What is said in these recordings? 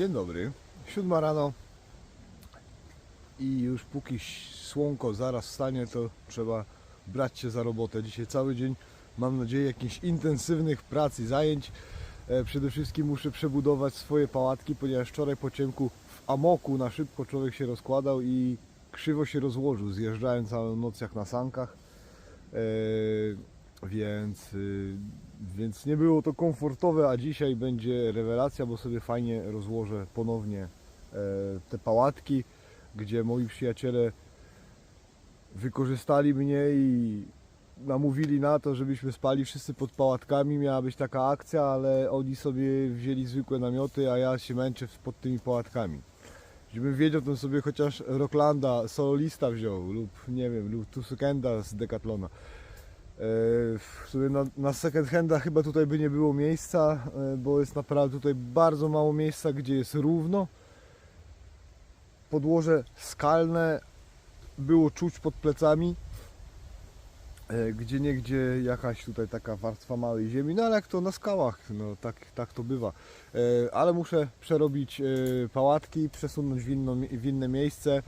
Dzień dobry. Siódma rano i już póki słonko zaraz wstanie, to trzeba brać się za robotę. Dzisiaj cały dzień mam nadzieję jakichś intensywnych prac i zajęć. E, Przede wszystkim muszę przebudować swoje pałatki, ponieważ wczoraj po ciemku w amoku na szybko człowiek się rozkładał i krzywo się rozłożył, zjeżdżałem całą noc jak na sankach. E, więc, y, więc nie było to komfortowe, a dzisiaj będzie rewelacja, bo sobie fajnie rozłożę ponownie e, te pałatki, gdzie moi przyjaciele wykorzystali mnie i namówili na to, żebyśmy spali wszyscy pod pałatkami. Miała być taka akcja, ale oni sobie wzięli zwykłe namioty, a ja się męczę pod tymi pałatkami. Żebym wiedział, to sobie chociaż Rocklanda solista wziął lub nie wiem, lub Tusukenda z Decathlona. E, na, na second handa chyba tutaj by nie było miejsca, e, bo jest naprawdę tutaj bardzo mało miejsca, gdzie jest równo. Podłoże skalne było czuć pod plecami, e, gdzie niegdzie jakaś tutaj taka warstwa małej ziemi, no ale jak to na skałach, no tak, tak to bywa. Ale muszę przerobić pałatki, przesunąć w, inną, w inne miejsce,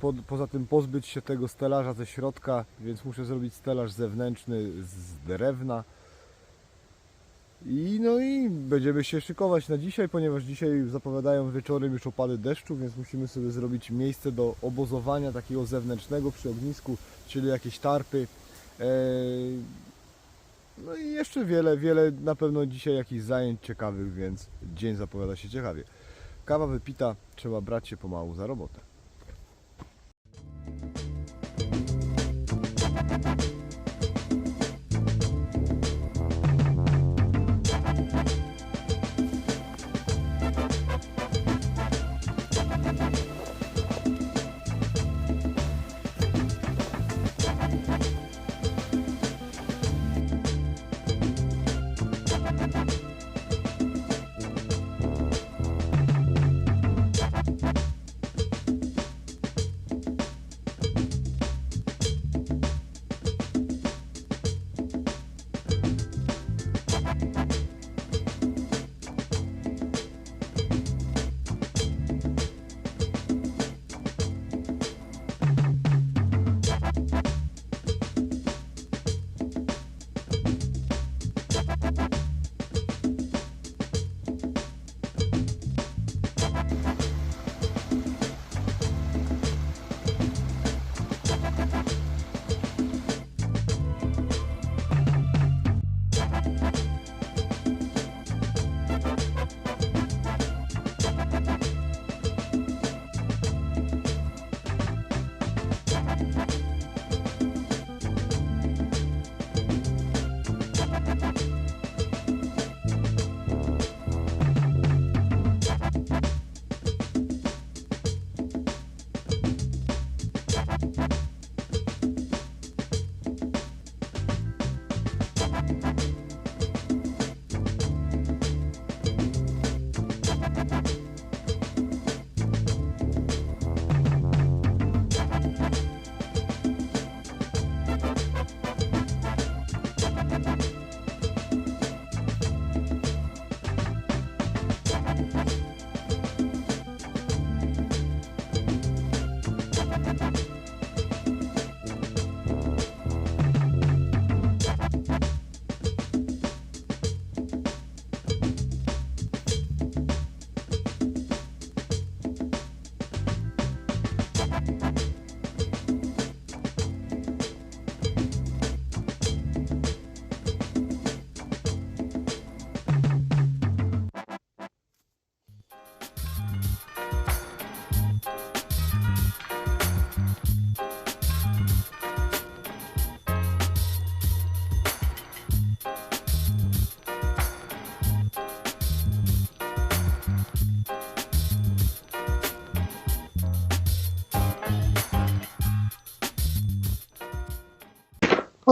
po, poza tym pozbyć się tego stelaża ze środka, więc muszę zrobić stelaż zewnętrzny z drewna. I no i będziemy się szykować na dzisiaj, ponieważ dzisiaj zapowiadają wieczorem już opady deszczu, więc musimy sobie zrobić miejsce do obozowania takiego zewnętrznego przy ognisku, czyli jakieś tarpy. E, No i jeszcze wiele, wiele na pewno dzisiaj jakichś zajęć ciekawych, więc dzień zapowiada się ciekawie. Kawa wypita, trzeba brać się pomału za robotę. thank you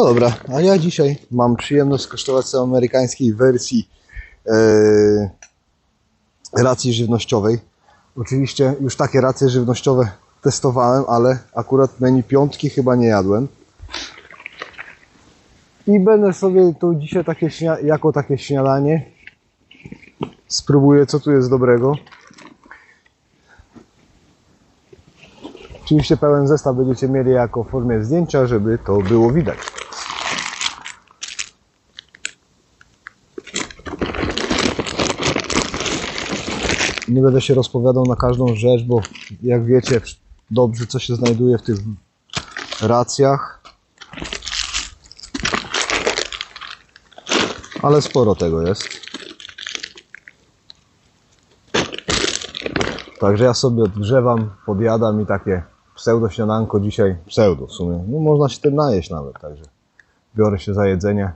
No dobra, a ja dzisiaj mam przyjemność skosztować sobie amerykańskiej wersji yy, racji żywnościowej. Oczywiście już takie racje żywnościowe testowałem, ale akurat menu piątki chyba nie jadłem. I będę sobie tu dzisiaj takie jako takie śniadanie spróbuję co tu jest dobrego. Oczywiście pełen zestaw będziecie mieli jako formie zdjęcia, żeby to było widać. Nie będę się rozpowiadał na każdą rzecz, bo jak wiecie dobrze co się znajduje w tych racjach. Ale sporo tego jest. Także ja sobie odgrzewam, podjadam i takie pseudo śniadanko dzisiaj, pseudo w sumie, no można się tym najeść nawet, także biorę się za jedzenie.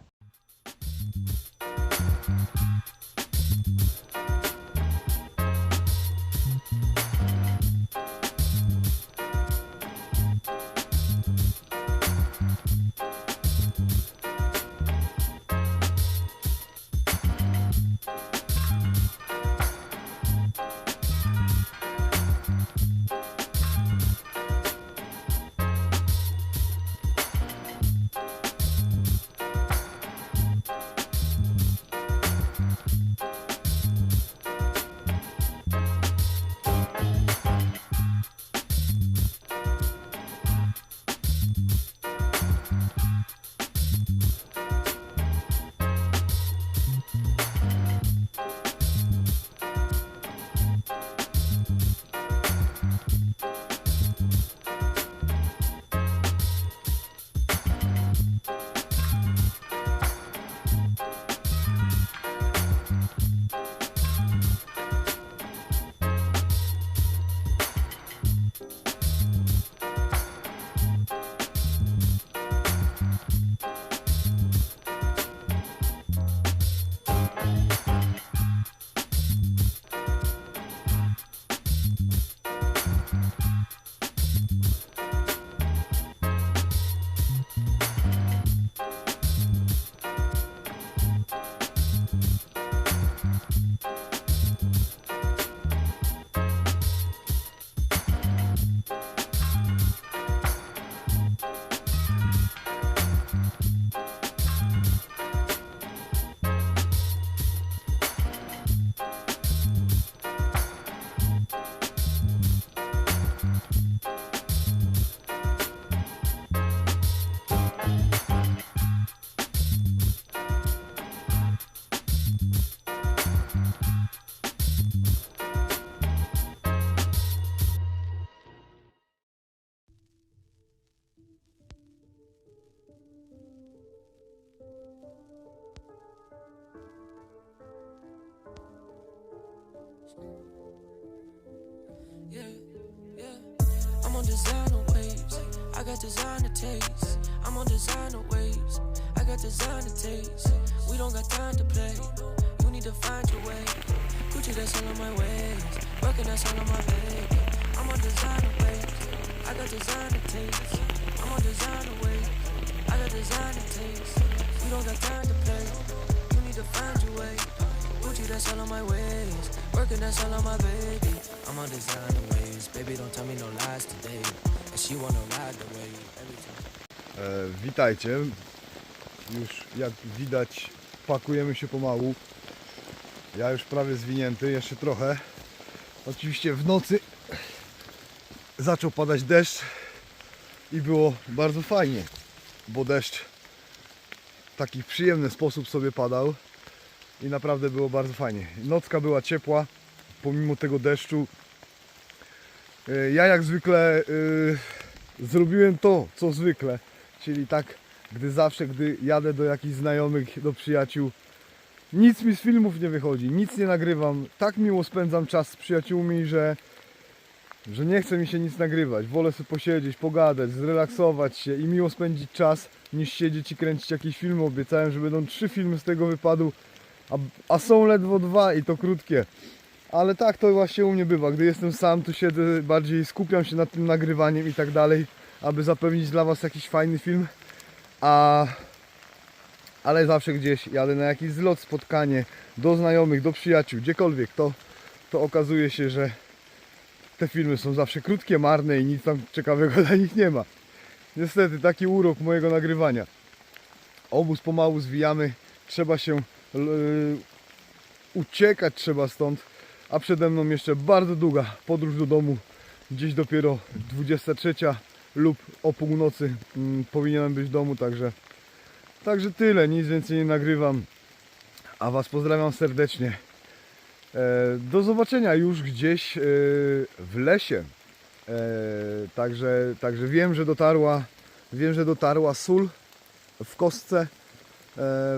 Designer waves. I got designer taste. I'm on designer waves. I got designer taste. We don't got time to play. You need to find your way. Gucci, that's all on my ways. Working, that's all on my baby. I'm on designer waves. I got designer taste. I'm on designer waves. I got designer taste. We don't got time to play. You need to find your way. Gucci, that's all on my ways. Working, that's all on my baby. I'm on designer ways. Baby, no. E, witajcie. Już jak widać pakujemy się pomału. Ja już prawie zwinięty, jeszcze trochę. Oczywiście w nocy zaczął padać deszcz i było bardzo fajnie, bo deszcz w taki przyjemny sposób sobie padał i naprawdę było bardzo fajnie. Nocka była ciepła, pomimo tego deszczu. Ja jak zwykle e, zrobiłem to, co zwykle, czyli tak, gdy zawsze, gdy jadę do jakichś znajomych, do przyjaciół, nic mi z filmów nie wychodzi, nic nie nagrywam. Tak miło spędzam czas z przyjaciółmi, że, że nie chce mi się nic nagrywać. Wolę sobie posiedzieć, pogadać, zrelaksować się i miło spędzić czas, niż siedzieć i kręcić jakieś filmy. Obiecałem, że będą trzy filmy z tego wypadu, a, a są ledwo dwa i to krótkie. Ale tak to właśnie u mnie bywa. Gdy jestem sam, to siedzę bardziej, skupiam się nad tym nagrywaniem i tak dalej, aby zapewnić dla Was jakiś fajny film. A ale zawsze gdzieś jadę na jakiś zlot, spotkanie do znajomych, do przyjaciół, gdziekolwiek, to, to okazuje się, że te filmy są zawsze krótkie, marne i nic tam ciekawego dla nich nie ma. Niestety, taki urok mojego nagrywania. Obóz pomału zwijamy, trzeba się l- uciekać trzeba stąd, a przede mną jeszcze bardzo długa podróż do domu, gdzieś dopiero 23 lub o północy mm, powinienem być w domu, także także tyle, nic więcej nie nagrywam. A Was pozdrawiam serdecznie. E, Do zobaczenia już gdzieś e, w lesie. E, Także, także wiem, że dotarła, wiem, że dotarła sól w kostce,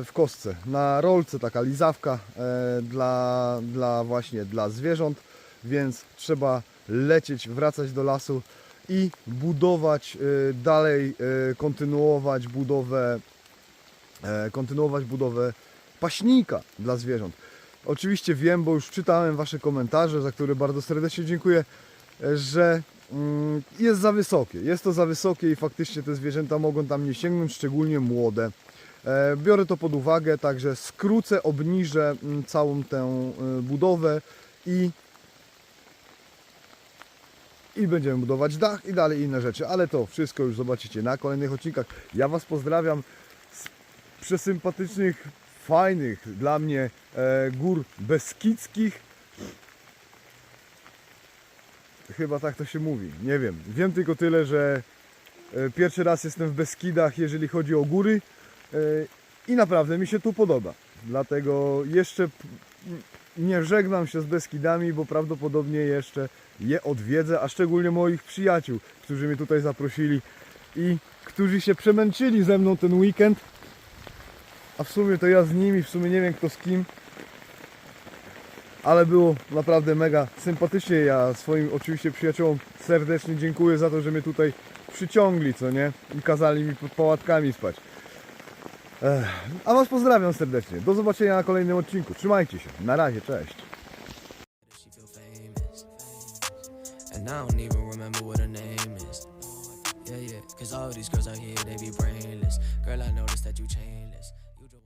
w kostce, na rolce taka lizawka e, dla, dla właśnie dla zwierząt, więc trzeba lecieć, wracać do lasu i budować e, dalej, e, kontynuować budowę, e, kontynuować budowę paśnika dla zwierząt. Oczywiście wiem, bo już czytałem Wasze komentarze, za które bardzo serdecznie dziękuję, e, że mm, jest za wysokie. Jest to za wysokie i faktycznie te zwierzęta mogą tam nie sięgnąć, szczególnie młode. E, Biorę to pod uwagę, także skrócę, obniżę mm, całą tę e, budowę i i będziemy budować dach i dalej inne rzeczy, ale to wszystko już zobaczycie na kolejnych odcinkach. Ja Was pozdrawiam z przesympatycznych, fajnych dla mnie e, gór beskidzkich. Chyba tak to się mówi, nie wiem. Wiem tylko tyle, że pierwszy raz jestem w Beskidach, jeżeli chodzi o góry i naprawdę mi się tu podoba. Dlatego jeszcze nie żegnam się z Beskidami, bo prawdopodobnie jeszcze je odwiedzę, a szczególnie moich przyjaciół, którzy mnie tutaj zaprosili i którzy się przemęczyli ze mną ten weekend. A w sumie to ja z nimi, w sumie nie wiem kto z kim. Ale było naprawdę mega sympatycznie. Ja swoim oczywiście przyjaciołom serdecznie dziękuję za to, że mnie tutaj przyciągli, co nie? I kazali mi pod pałatkami spać. A Was pozdrawiam serdecznie. Do zobaczenia na kolejnym odcinku. Trzymajcie się. Na razie, cześć. And I don't even remember what her name is. Yeah, yeah. Cause all these girls out here, they be brainless. Girl, I noticed that you chainless.